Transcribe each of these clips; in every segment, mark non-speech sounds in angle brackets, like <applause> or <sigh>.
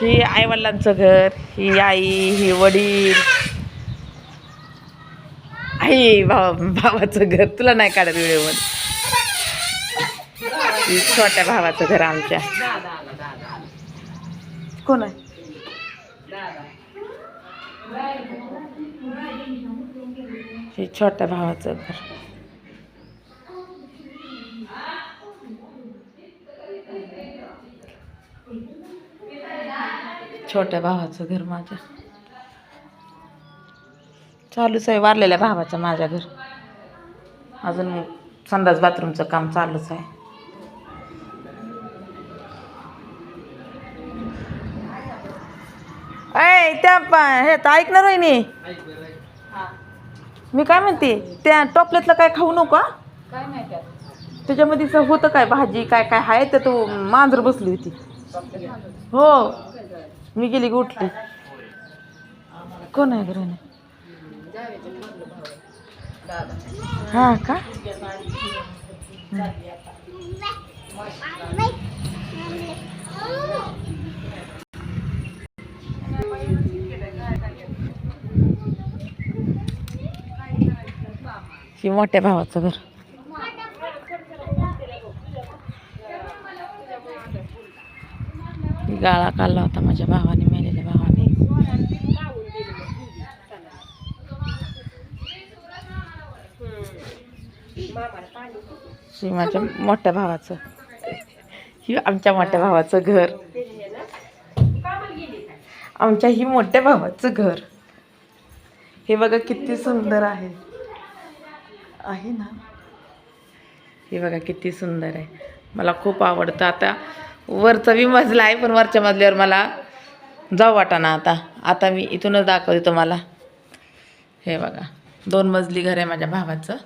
ही आईवडिलांचं घर ही आई ही वडील. आई भावा भावाचं घर. तुला नाही काढत व्हिडिओमध्ये? ही छोट्या भावाचं घर आमच्या. कोण आहे? हे छोट्या भावाचं घर. छोट्या भावाचं घर माझ्या चालूच आहे वारलेल्या भावाचं माझ्या घर. अजून संडास बाथरूमचं काम चालूच आहे. ऐ त्या हे तर ऐकणार आहे नी मी काय म्हणते त्या टॉपलेटला काय खाऊ नका काय माहिती त्याच्यामध्ये होतं काय भाजी काय काय आहे तर तो मांजर बसली होती. हो. मी गेली की उठली? कोण आहे घराने हा का? ही मोठ्या भावाचं घर. गाळा काढला होता माझ्या भावाने मेलेल्या भावाने. ही माझ्या मोठ्या भावाचं. ही आमच्या मोठ्या भावाचं घर. आमच्या ही मोठ्या भावाचं घर. हे बघा किती सुंदर आहे. आहे ना? हे बघा किती सुंदर आहे. मला खूप आवडतं. आता वरचा बी मजला आहे पण वरच्या मजल्यावर मला जाऊ वाटाना आता. आता मी इथूनच दाखवते तुम्हाला. हे बघा दोन मजली घर आहे माझ्या भावाचं.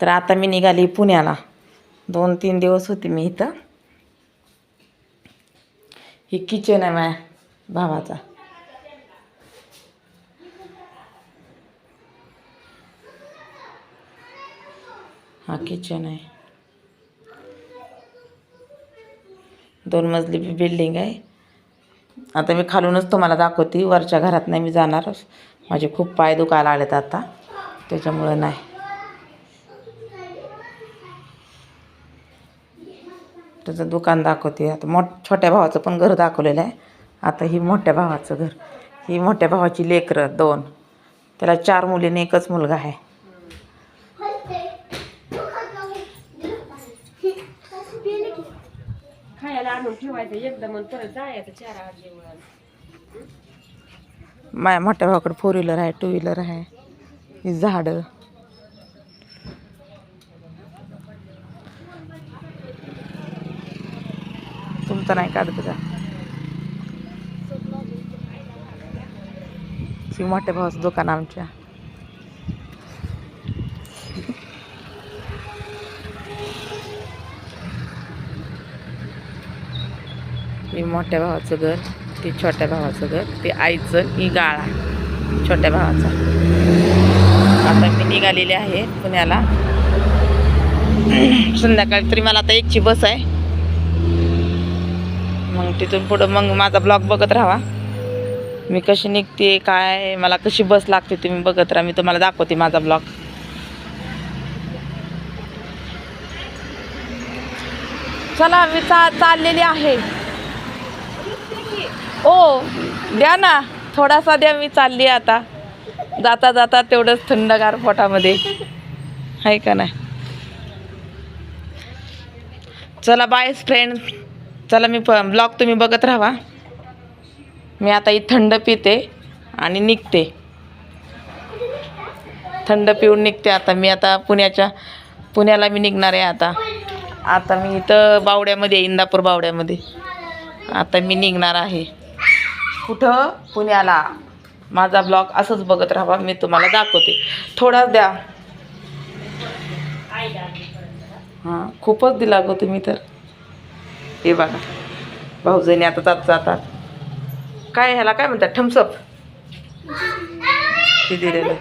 तर आता मी निघाली पुण्याला. दोन तीन दिवस होते मी इथं. ही किचन आहे माझ्या भावाचा. हा किचन आहे. दोन मजली बिल्डिंग आहे. आता मी खालूनच तुम्हाला दाखवते. वरच्या घरात नाही मी जाणार. माझे खूप पाय दुखायला आलेत आता. त्याच्यामुळं नाही. त्याचं दुकान दाखवते. आता मोठ छोट्या भावाचं पण घर दाखवलेलं आहे. आता ही मोठ्या भावाचं घर. ही मोठ्या भावाची लेकरं दोन. त्याला चार मुलीने एकच मुलगा आहे. आणून ठेवायचं एकदम आणि परत जायचं चार आठ जेवण माझ्या मोठ्या भावाकडे फोर व्हीलर आहे टू व्हीलर आहे ही झाडं. तुमचं नाही काढत का? मोठ्या भावाचं दुकान आमच्या. मी मोठ्या भावाचं घर ते छोट्या भावाचं घर ते आईचं मी गाळा छोट्या भावाचा. आता मी निघालेली आहे पुण्याला. संध्याकाळी तरी मला आता एकची बस आहे. मग तिथून पुढं मग माझा ब्लॉग बघत राहा मी कशी निघते काय मला कशी बस लागते तुम्ही बघत राहा. मी तुम्हाला दाखवते माझा ब्लॉग. चला मी चा चाललेली आहे. ओ द्या ना. थोडासा द्या मी चालली आता. जाता जाता तेवढंच थंडगार पोटामध्ये. आहे का नाही? चला बाय फ्रेंड चला मी प ब्लॉग तुम्ही बघत राहा. मी आता ही थंड पिते आणि निघते. थंड पिऊन निघते आता. मी आता पुण्याच्या पुण्याला मी निघणार आहे आता. आता मी इथं बावड्यामध्ये आहे, इंदापूर बावड्यामध्ये. आता मी निघणार आहे. कुठं? पुण्याला. माझा ब्लॉग असंच बघत राहा मी तुम्हाला दाखवते. थोडाच द्या. हां खूपच दिला गो तुम्ही तर. हे बघा. भाऊजाईने आता जात जातात. काय ह्याला काय म्हणतात? थम्सअप <laughs> ते दिलेलं.